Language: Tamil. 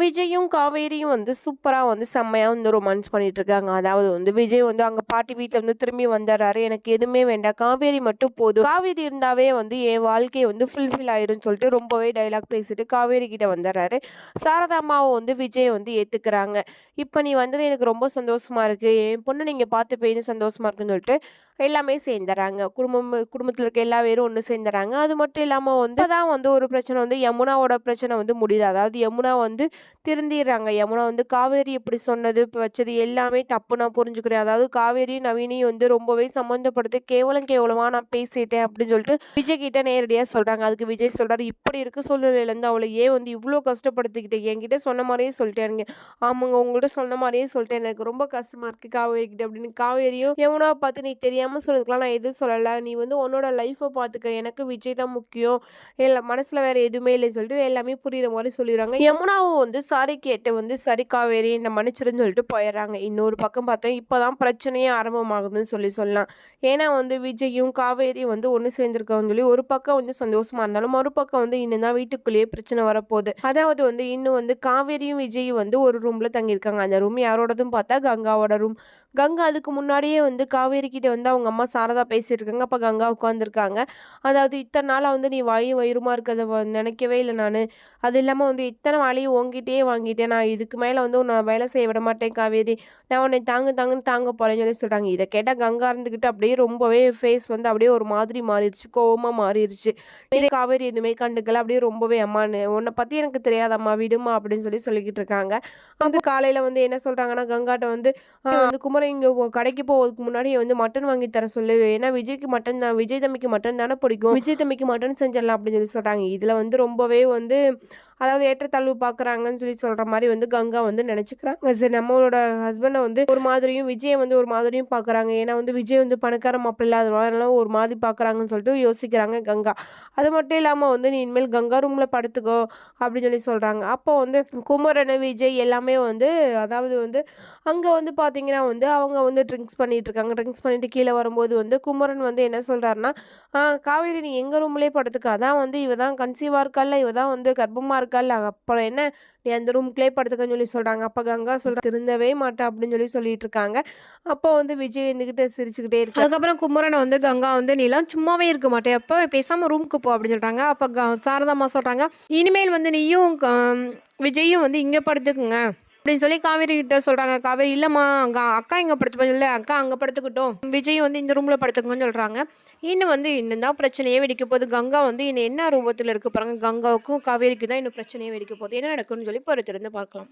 விஜயும் காவேரியும் வந்து சூப்பராக வந்து செம்மையாக வந்து ரொமான்ஸ் பண்ணிட்டு இருக்காங்க. அதாவது வந்து விஜய் வந்து அங்க பாட்டி வீட்டில் வந்து திரும்பி வந்துடுறாரு எனக்கு எதுவுமே வேண்டாம். காவேரி மட்டும் போதும். காவேரி இருந்தாவே வந்து என் வாழ்க்கை வந்து ஃபுல்ஃபில் ஆயிரும்னு சொல்லிட்டு ரொம்பவே டயலாக் பேசிட்டு காவேரி கிட்ட வந்துடுறாரு சாரதா அம்மாவும் வந்து விஜய் வந்து ஏத்துக்கிறாங்க. இப்போ நீ வந்தது எனக்கு ரொம்ப சந்தோஷமா இருக்கு. என் பொண்ண நீங்க பார்த்துப்பீங்கன்னு சந்தோஷமா இருக்குன்னு சொல்லிட்டு எல்லாமே சேர்ந்துறாங்க குடும்பம் குடும்பத்தில் இருக்க எல்லா பேரும் ஒன்று சேர்ந்துறாங்க அது மட்டும் இல்லாமல் வந்து இப்பதான் வந்து ஒரு பிரச்சனை வந்து யமுனாவோட பிரச்சனை வந்து முடியுது. அதாவது யமுனா வந்து திருந்திடுறாங்க யமுனா வந்து காவேரி இப்படி சொன்னது, வச்சது எல்லாமே தப்பு நான் புரிஞ்சுக்கிறேன். அதாவது காவேரியும், நவீனையும் வந்து ரொம்பவே சம்மந்தப்படுத்தி கேவலம் கேவலமாக நான் பேசிட்டேன் அப்படின்னு சொல்லிட்டு விஜய் கிட்ட நேரடியாக சொல்கிறாங்க அதுக்கு விஜய் சொல்கிறாரு இப்படி இருக்க சூழ்நிலையிலேருந்து அவளை ஏன் வந்து இவ்வளோ கஷ்டப்படுத்திக்கிட்டேன் என்கிட்ட சொன்ன மாதிரியே சொல்லிட்டேன் ஆமாங்க உங்கள்கிட்ட சொன்ன மாதிரியே சொல்லிட்டேன். எனக்கு ரொம்ப கஷ்டமாக இருக்குது காவேரி கிட்ட அப்படின்னு. காவேரியும் யமுனா பார்த்து நீ தெரியாமல் சொல்கிறதுக்குலாம் நான் எதுவும் சொல்லலை நீ வந்து உன்னோட லைஃப்பை பார்த்துக்க. எனக்கு விஜய் தான் முக்கியம். இல்லை மனசில் வேறு எதுவுமே இல்லைன்னு சொல்லிட்டு எல்லாமே புரிகிற மாதிரி சொல்லிடுறாங்க. யமுனாவும் வந்து சாரி கேட்டு வந்து சரி காவேரி என்ன மன்னிச்சிருன்னு சொல்லிட்டு போயிடுறாங்க. இன்னொரு பக்கம் பார்த்தா இப்போ தான் பிரச்சனையே ஆரம்பமாகுதுன்னு சொல்லி சொல்லலாம். ஏன்னா வந்து விஜயும், காவேரி வந்து ஒன்று சேர்ந்திருக்காங்கன்னு சொல்லி ஒரு பக்கம் வந்து சந்தோஷமாக இருந்தாலும், மறுபக்கம் வந்து இன்னும் தான் வீட்டுக்குள்ளேயே பிரச்சனை வரப்போகுது. அதாவது வந்து இன்னும் வந்து காவேரியும், விஜயும் வந்து ஒரு ரூமில் தங்கியிருக்காங்க. அந்த ரூம் யாரோடதும் பார்த்தா கங்காவோட ரூம். கங்கா அதுக்கு முன்னாடியே வந்து காவேரி கிட்ட வந்து அவங்க அம்மா சாரதா பேசியிருக்காங்க அப்போ கங்கா உட்காந்துருக்காங்க. அதாவது இத்தனை நாளாக வந்து நீ வாயு வயிறுமா இருக்கிறத வ நினைக்கவே இல்லை நான் அது இல்லாமல் வந்து இத்தன வேலையும் உன்கிட்டயே வாங்கிட்டேன். நான் இதுக்கு மேல வந்து உன்ன வேலை செய்ய விட மாட்டேன் காவேரி. நான் உன்னை தாங்கு தாங்குன்னு தாங்க போறேன்னு சொல்லி சொல்றாங்க. இத கேட்டா கங்கா இருந்துகிட்டு அப்படியே ரொம்பவே ஃபேஸ் வந்து அப்படியே ஒரு மாதிரி மாறிடுச்சு. கோவமா மாறிடுச்சு. இது காவேரி எதுவுமே கண்டுக்கல. அப்படியே ரொம்பவே அம்மான்னு உன்ன பத்தி எனக்கு தெரியாதம்மா விடும்மா அப்படின்னு சொல்லி சொல்லிக்கிட்டு இருக்காங்க. வந்து காலையில வந்து என்ன சொல்றாங்கன்னா, கங்காட்ட வந்து வந்து குமரன் இங்க கடைக்கு போவதுக்கு முன்னாடி வந்து மட்டன் வாங்கி தர சொல்லு. ஏன்னா விஜய்க்கு மட்டன் தான் விஜய் தம்பிக்கு மட்டன் தானே பிடிக்கும். விஜய் தம்பிக்கு மட்டன் செஞ்சிடலாம் அப்படின்னு சொல்லி சொல்றாங்க. இதுல வந்து ரொம்பவே வந்து அதாவது ஏற்றத்தாழ்வு பார்க்குறாங்கன்னு சொல்லி சொல்ற மாதிரி வந்து கங்கா வந்து நினைச்சுக்கிறாங்க. சரி நம்மளோட ஹஸ்பண்டை வந்து ஒரு மாதிரியும், விஜயை வந்து ஒரு மாதிரியும் பார்க்குறாங்க. ஏன்னா வந்து விஜய் வந்து பணக்கார மாப்பிள்ளை அதனால ஒரு மாதிரி பார்க்குறாங்கன்னு சொல்லிட்டு யோசிக்கிறாங்க கங்கா. அது மட்டும் இல்லாம வந்து நீ இனிமேல் கங்கா ரூம்ல படுத்துக்கோ அப்படின்னு சொல்லி சொல்றாங்க. அப்போ வந்து குமரன், விஜய் எல்லாமே வந்து அதாவது வந்து அங்க வந்து பார்த்தீங்கன்னா வந்து அவங்க வந்து ட்ரிங்க்ஸ் பண்ணிட்டு இருக்காங்க. ட்ரிங்க்ஸ் பண்ணிட்டு கீழே வரும்போது வந்து குமரன் வந்து என்ன சொல்றாருன்னா, காவேரி நீ எங்க ரூம்லயே படுத்துக்க. அதான் வந்து இவ தான் கன்சீவா இருக்கால்ல, இவ தான் வந்து கர்ப்பமா இருக்கல அப்புறம் என்ன நீ அந்த ரூம்க்குள்ளே படுத்துக்கன்னு சொல்லி சொல்கிறாங்க அப்போ கங்கா சொல்கிற திருந்தவே மாட்டேன் அப்படின்னு சொல்லி சொல்லிட்டு இருக்காங்க. அப்போ வந்து விஜய் இருந்துக்கிட்டே சிரிச்சுக்கிட்டே இருக்கு அதுக்கப்புறம் குமரனை வந்து கங்கா வந்து நீலாம் சும்மாவே இருக்க மாட்டேன் அப்போ பேசாமல் ரூமுக்கு போ அப்படின்னு சொல்கிறாங்க அப்போ க சொல்கிறாங்க இனிமேல் வந்து நீயும் க விஜயும் வந்து இங்கே படுத்துக்குங்க. அப்படின்னு சொல்லி காவேரி கிட்ட சொல்றாங்க. காவேரி இல்லம்மா அங்கே அக்கா இங்க படுத்துப்போம் இல்ல அக்கா அங்க படுத்துக்கட்டும். விஜய் வந்து இந்த ரூம்ல படுத்துக்கோன்னு சொல்றாங்க. இன்னும் வந்து இன்னும் தான் பிரச்சனையே வெடிக்க போகுது. கங்கா வந்து இன்னும் என்ன ரூபத்தில் இருக்க போகிறாங்க கங்காவுக்கும் காவேரிக்கு தான் இன்னும் பிரச்சனையே வெடிக்க போகுது. என்ன நடக்கும்னு சொல்லி பொறுத்திருந்து பார்க்கலாம்.